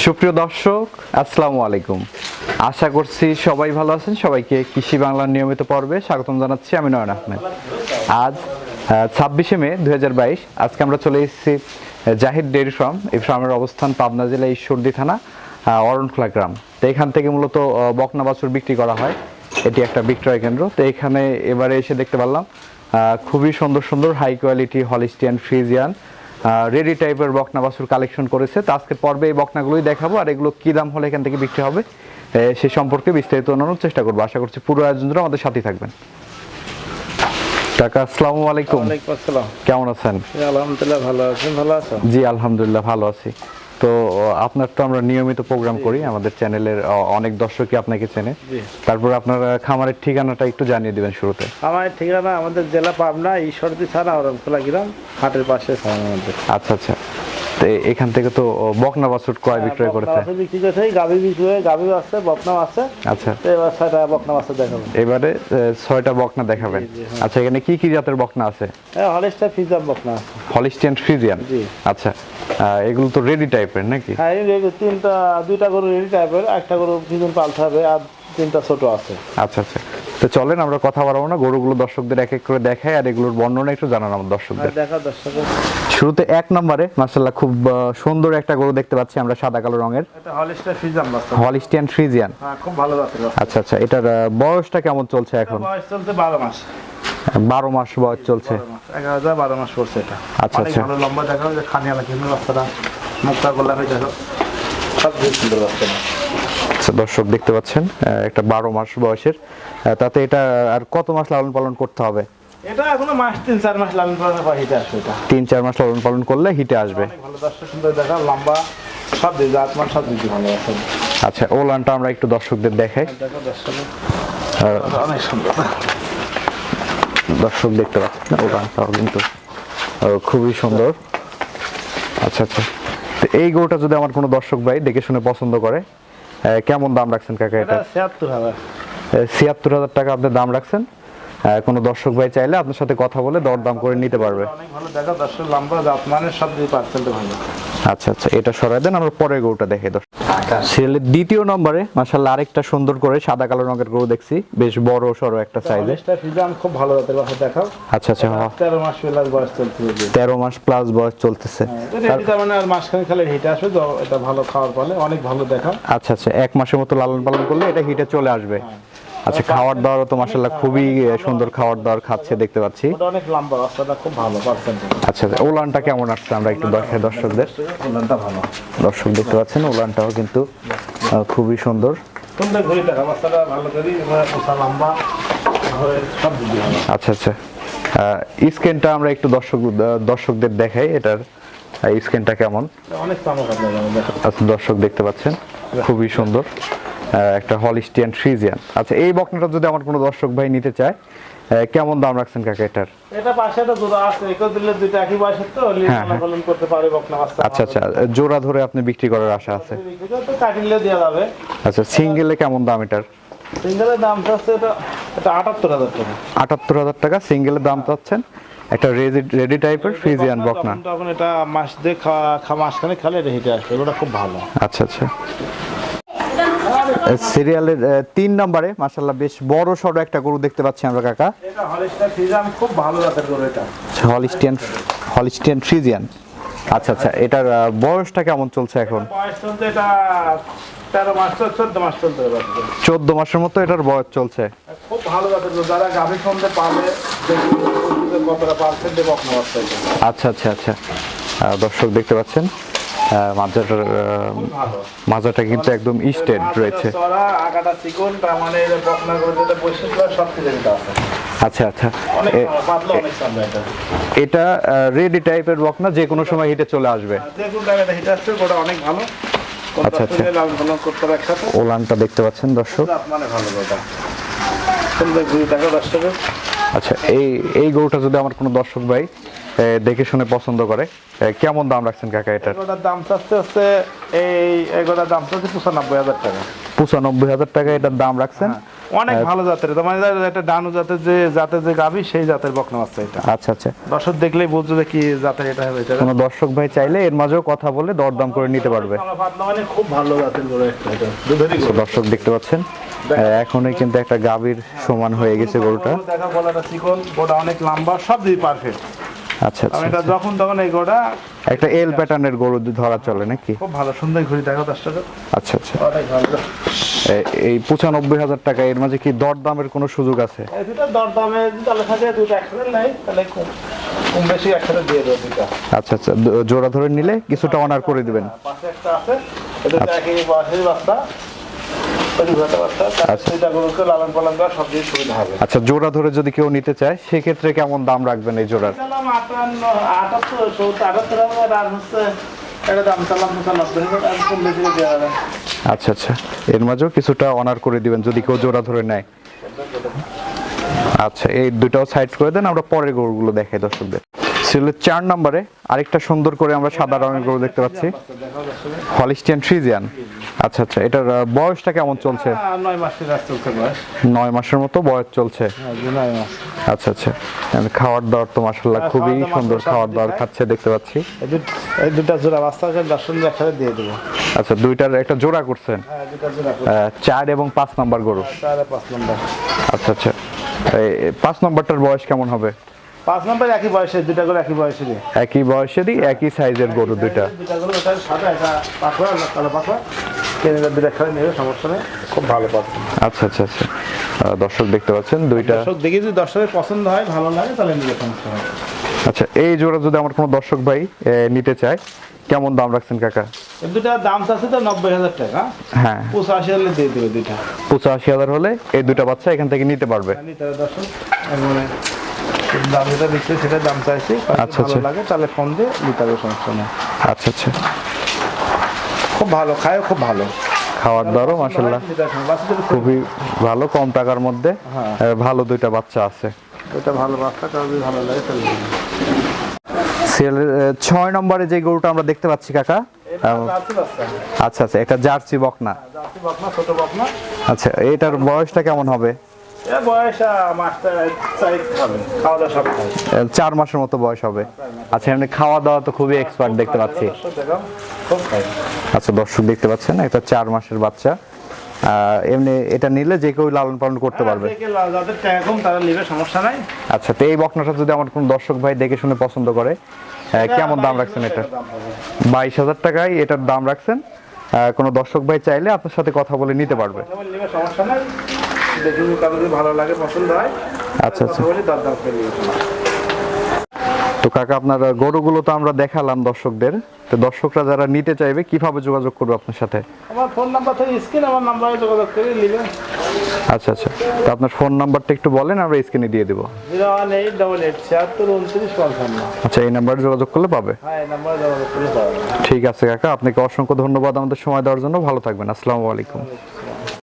সুপ্রিয় দর্শক, আসসালামু আলাইকুম। আশা করছি সবাই ভালো আছেন। সবাইকে কৃষি বাংলার নিয়মিত পর্বে স্বাগতম জানাচ্ছি আমি নয়ন আহমেদ। আজ ছাব্বিশে মে দুই হাজার বাইশ, আজকে আমরা চলে এসেছি জাহিদ ডেয়ারি ফার্ম। এই ফার্মের অবস্থান পাবনা জেলা ঈশ্বরদী থানা অরণখোলা গ্রাম। তো এখান থেকে মূলত বকনা বাছুর বিক্রি করা হয়। এটি একটা বিক্রয় কেন্দ্র। তো এখানে এবারে এসে দেখতে পারলাম খুবই সুন্দর সুন্দর high quality Holstein Friesian ready টাইপের বকনা বাসুর কালেকশন করেছে। তো আজকের পর্বে এই বকনাগুলোই দেখাবো আর এগুলো কী দাম হলে এখান থেকে বিক্রি হবে সে সম্পর্কে বিস্তারিত জানানোর চেষ্টা করব। আশা করছি পুরো আয়োজনরা আমাদের সাথেই থাকবেন। টাকা আসসালামু আলাইকুম। ওয়ালাইকুম আসসালাম। কেমন আছেন? আলহামদুলিল্লাহ ভালো আছেন ভালো আছেন জি আলহামদুলিল্লাহ ভালো আছি। তো আপনার তো আমরা নিয়মিত প্রোগ্রাম করি আমাদের চ্যানেলের অনেক দর্শকই আপনাকে চেনে। তারপর আপনার খামারের ঠিকানাটা একটু জানিয়ে দিবেন শুরুতে। আমার ঠিকানা আমাদের জেলা পাবনা ঈশ্বরদী থানা ওরমখোলা গ্রাম হাটের পাশে। আচ্ছা আচ্ছা। তো এখান থেকে তো বকনা বাছুর ক্রয় বিক্রয় বকনা করেছে। বিক্রি করছে গাভি বিক্রি হয়ে গাভি আছে বকনাও আছে আচ্ছা। তো এবার ছয়টা বকনা মাছে দেখাবো। এবারে ছয়টা বকনা দেখাবেন। হ্যাঁ। আচ্ছা এখানে কি কি জাতের বকনা আছে? এই হলিস্টার ফিজাম বকনা আছে। হলিস্টিয়ান ফ্রিজিয়ান জি। আচ্ছা এগুলো তো রেডি টাইপের নাকি? হ্যাঁ এই তিনটা দুইটা গরু রেডি টাইপের একটা গরু ফিজন পালতে হবে আর তিনটা ছোট আছে। আচ্ছা আচ্ছা। তো চলেন আমরা কথা বাড়াবো না। গরুগুলো দর্শকদের এক এক করে দেখাই আর এগুলোর বর্ণনা একটু জানান আমার দর্শকদের। শুরুতে এক নম্বরে মার্শাল্লাহ খুব সুন্দর একটা গরু দেখতে পাচ্ছি আমরা সাদা কালো রঙের। Holstein Friesian. হ্যাঁ খুব ভালো। আচ্ছা আচ্ছা এটার বয়সটা কেমন চলছে এখন? বয়স চলছে বারো মাস। বারো মাস বয়স চলছে। বারো মাস পড়ছে এটা। আচ্ছা, আচ্ছা। লম্বা দেখা খানিয়ালা কিন্তু গোল্লা হয়ে দেখো সব সুন্দর আচ্ছা দর্শক দেখতে পাচ্ছেন একটা বারো মাস বয়সের তাতে এটা আর কত মাস লালন পালন করতে হবে? এটা এখনও মাস তিন চার মাস লালন পালনের পর হিটে আসবে এটা। তিন চার মাস লালন পালন করলে হিটে আসবে। অনেক ভালো দর্শক সুন্দর দেখা লম্বা সব দিকে আট মাস সব দিকে ভালো আছে। আচ্ছা ওলানটা আমরা একটু দর্শকদের দেখাই। অনেক সুন্দর। দর্শক দেখতে পাচ্ছেন ওলানটাও কিন্তু খুবই সুন্দর। আচ্ছা আচ্ছা। তো এই গরুটা যদি আমার কোনো দর্শক ভাই দেখে শুনে পছন্দ করে কেমন দাম রাখছেন কাকা এটা? ছিয়াত্তর হাজার। ছিয়াত্তর হাজার টাকা আপনি দাম রাখছেন? কোনো দর্শক ভাই চাইলে আপনার সাথে কথা বলে দরদাম করে নিতে পারবে। অনেক ভালো দেখা দর্শক লম্বা জাত মানের সব দিয়ে পার্সেন্ট ভালো। আচ্ছা আচ্ছা এটা সরাই দেন আমরা পরের গরুটা দেখে দর্শক। সিরিয়ালের দ্বিতীয় নম্বরে মাসাল্লাহ আরেকটা সুন্দর করে সাদা কালো রঙের গরু দেখছি বেশ বড় সড়ো একটা সাইজে ফিজাম খুব ভালো জাতের বাচ্চা দেখাও। আচ্ছা আচ্ছা হ। তেরো মাস প্লাস বয়স চলছে যে তেরো মাস প্লাস বয়স চলতেছে। তার মানে আর মাসখানে খেলে হিটে আসবে তো এটা ভালো খাওয়ার ফলে অনেক ভালো দেখা আচ্ছা আচ্ছা এক মাসের মতো লালন পালন করলে এটা হিটে চলে আসবে। আচ্ছা খাওয়ার দাওয়ারও তো মাসাল্লাহ খুবই সুন্দর খাওয়ার দাওয়ার খাচ্ছে দেখতে পাচ্ছি। ওটা অনেক লম্বা রাস্তাটা খুব ভালো আচ্ছা আচ্ছা ওলানটা কেমন আসছে আমরা একটু দেখাই দর্শকদের? উলানটা ভালো। দর্শক দেখতে পাচ্ছেন ওলানটাও কিন্তু খুবই সুন্দর। সুন্দর ঘুরি রাস্তাটা ভালো করি লম্বা আচ্ছা আচ্ছা স্ক্যানটা আমরা একটু দর্শক দর্শকদের দেখাই এটার স্ক্যানটা কেমন? অনেক আচ্ছা দর্শক দেখতে পাচ্ছেন খুবই সুন্দর। একটা হলিস্টিয়ান ফ্রিজিয়ান। আচ্ছা এই বকনাটা যদি আমার কোনো দর্শক ভাই নিতে চায় কেমন দাম রাখছেন কাকা এটার? এটা পাশে একটা দুটো আছে একও দিলে দুইটা একই বয়সের তো হ্যাঁ। করতে পারে বকনা বাচ্চা আচ্ছা আচ্ছা জোড়া ধরে আপনি বিক্রি করার আশা আছে? তো কাটিলে দেওয়া যাবে। আচ্ছা সিঙ্গেলে কেমন দাম এটার? সিঙ্গেলের দাম হচ্ছে এটা এটা আটাত্তর হাজার টাকা। আটাত্তর হাজার টাকা সিঙ্গেলের দাম চাচ্ছেন? একটা রেডি রেডি টাইপের ফ্রিজিয়ান বকনা তখন- এটা মাস দিয়ে খাওয়া মাসখানে খালে এটা হিটে আসবে ওটা খুব ভালো। আচ্ছা আচ্ছা। সিরিয়ালের তিন নম্বরে। মাসাল্লাহ বেশ বড় সড়ো একটা গরু দেখতে পাচ্ছি আমরা কাকা। এটা হলিস্টার ফিজাম খুব ভালো জাতের গরু এটা। Holstein Holstein Friesian. আচ্ছা আচ্ছা এটার বয়সটা কেমন চলছে এখন? বয়স চলতে এটা মাস চল চোদ্দ মাস চলতে হবে চোদ্দ মাসের মতো এটার বয়স চলছে। খুব ভালো জাতের গরু যারা গাভীর সন্ধে পাবে কতটা পার্সেন্টে বাচ্চা আচ্ছা আচ্ছা আচ্ছা। দর্শক দেখতে পাচ্ছেন। মাজাটার মাজাটা কিন্তু একদম স্টেট রয়েছে। আচ্ছা আচ্ছা। এটা। রেডি টাইপের বকনা যে কোনো সময় হিটে চলে আসবে। অনেক ভালো। আচ্ছা, আচ্ছা। ওলানটা দেখতে পাচ্ছেন দর্শক। আচ্ছা এই এই গরুটা যদি আমার কোনো দর্শক ভাই দেখে শুনে পছন্দ করে। কেমন দাম রাখছেন কাকা এটার এগুলোর দাম চাচ্ছে হচ্ছে এই এগুলোর দাম চাচ্ছে পঁচানব্বই হাজার টাকা। পঁচানব্বই হাজার টাকা এটার দাম রাখছেন? অনেক ভালো জাতের তোমার একটা ডানু জাতের যে জাতের যে গাভী সেই জাতের বকনা বাচ্চা এটা। আচ্ছা আচ্ছা। দর্শক দেখলেই বুঝছ যে কি জাতের এটা হবে এটা কোনো দর্শক ভাই চাইলে এর মাঝেও কথা বলে দরদাম করে নিতে পারবে। মানে খুব ভালো জাতের গরু একটা এটা তো দর্শক দেখতে পাচ্ছেন। এখনই কিন্তু একটা গাভীর সমান হয়ে গেছে গরুটা। দেখা গলাটা চিকন গোটা অনেক লম্বা সব দিকে পারফেক্ট আচ্ছা আচ্ছা এটা যখন তখন এই গোটা একটা এল প্যাটার্নের গরু ধরা চলে নাকি? খুব ভালো সুন্দর ঘুরি দেখো দর্শক আচ্ছা আচ্ছা। অনেক ভালো। এ- এই পঁচানব্বই হাজার টাকা এর মাঝে কি দরদামের কোনো সুযোগ আছে? এই দুটো দর দামে যদি তাহলে থাকে দুটো একসাথে নেই তাহলে কম কম বেশি একসাথে দিয়ে দেবো দুটা আচ্ছা আচ্ছা জোড়া ধরে নিলে কিছুটা অনার করে দিবেন। পাশে একটা আছে এটা একই বয়সের বাচ্চা আচ্ছা। জোড়া ধরে যদি কেউ নিতে চায় সেক্ষেত্রে কেমন দাম রাখবেন এই জোড়ার? আচ্ছা আচ্ছা। এর মাঝেও কিছুটা অনার করে দিবেন যদি কেউ জোড়া ধরে নেয়। আচ্ছা এই দুটাও সাইড করে দেন আমরা পরের গরুগুলো দেখাই দর্শকদের। সিলের চার নম্বরে। আরেকটা সুন্দর করে আমরা সাদা রঙের গরু দেখতে পাচ্ছি। হলিস্টিয়ান ফ্রিজিয়ান আচ্ছা আচ্ছা এটার বয়সটা কেমন চলছে? নয় মাসের মতো বয়স চলছে। হ্যাঁ আচ্ছা আচ্ছা খাওয়ার দাওয়ার তো মাসাল্লাহ হ্যাঁ, খুবই সুন্দর খাওয়ার দাওয়ার খাচ্ছে দেখতে পাচ্ছি। এই দুটা জোড়া বাচ্চা আছে দর্শন একসাথে দিয়ে দেবো। আচ্ছা দুইটার একটা জোড়া করছেন? হ্যাঁ চার এবং পাঁচ নাম্বার গরু। চার পাঁচ নম্বর। আচ্ছা আচ্ছা পাঁচ নম্বরটার বয়স কেমন হবে? পাঁচ নম্বর একই বয়সে দুটা একই বয়সেরই একই বয়সেরই একই সাইজের গরু দুটা ওটা সাদা এটা কালো খুব ভালো পাচ্ছে আচ্ছা আচ্ছা আচ্ছা। দর্শক দেখতে পাচ্ছেন দুইটা। দর্শক দেখি যদি দর্শকের পছন্দ হয় ভালো লাগে তাহলে নিলে সমস্যা আচ্ছা এই জোড়া যদি আমার কোনো দর্শক ভাই নিতে চায় কেমন দাম রাখছেন কাকা? এই দুটা দাম আছে তো নব্বই হাজার টাকা। হ্যাঁ। পঁচাশি হলে দিয়ে দেবে দুইটা। পঁচাশি হাজার হলে এই দুটা বাচ্চা এখান থেকে নিতে পারবে। নিতে দর্শক। মানে দাম যেটা সেটা দাম চাইছি আচ্ছা, আচ্ছা। লাগে তাহলে ফোন দিয়ে নিতে হবে সমস্যা নেই। আচ্ছা আচ্ছা। খুব ভালো খুব ভালো। খাওয়ার মাসাল্লাহ খুব খুবই ভালো কম টাকার মধ্যে হ্যাঁ। ভালো দুইটা বাচ্চা আছে। এটা ভালো বাচ্চা ভালো লাগে ছয় নম্বরে যে গরুটা আমরা দেখতে পাচ্ছি কাকা আচ্ছা আচ্ছা এটা জার্সি ছোট বকনা। আচ্ছা এটার বয়সটা কেমন হবে? চার মাসের মতো বয়স হবে। আচ্ছা এমনি খাওয়া দাওয়া তো খুবই এক্সপার্ট দেখতে পাচ্ছি। আচ্ছা দর্শক দেখতে পাচ্ছেন এটা চার মাসের বাচ্চা। এমনি এটা নিলে যে কেউ লালন পালন করতে পারবে। যাদের টাকা কম তারা নিবে সমস্যা নাই। আচ্ছা তো এই বকনাটা যদি আমার কোনো দর্শক ভাই দেখে শুনে পছন্দ করে কেমন দাম রাখছেন এটা? বাইশ হাজার টাকায় এটার দাম রাখছেন। কোনো দর্শক ভাই চাইলে আপনার সাথে কথা বলে নিতে পারবে। সমস্যা নাই। দেখি যদি কারও যদি ভালো লাগে পছন্দ হয়। আচ্ছা আচ্ছা। কথা বলি দরদাম করে তো কাকা আপনার গরুগুলো তো আমরা দেখালাম দর্শকদের। তো দর্শকরা যারা নিতে চাইবে কীভাবে যোগাযোগ করবে আপনার সাথে? আমার ফোন নাম্বার থেকে স্ক্রিন আমার নাম্বারে যোগাযোগ করে নিবে। আচ্ছা আচ্ছা। তো আপনার ফোন নাম্বারটা একটু বলেন আমরা স্ক্রিনে দিয়ে দেবো। Zero one eight double eight ছিয়াত্তর উনত্রিশ পঞ্চান্ন। আচ্ছা এই নাম্বারে যোগাযোগ করলে পাবে? হ্যাঁ এই নাম্বারে যোগাযোগ করে পাওয়া যাবে ঠিক আছে কাকা আপনাকে অসংখ্য ধন্যবাদ আমাদের সময় দেওয়ার জন্য। ভালো থাকবেন আসসালামু আলাইকুম।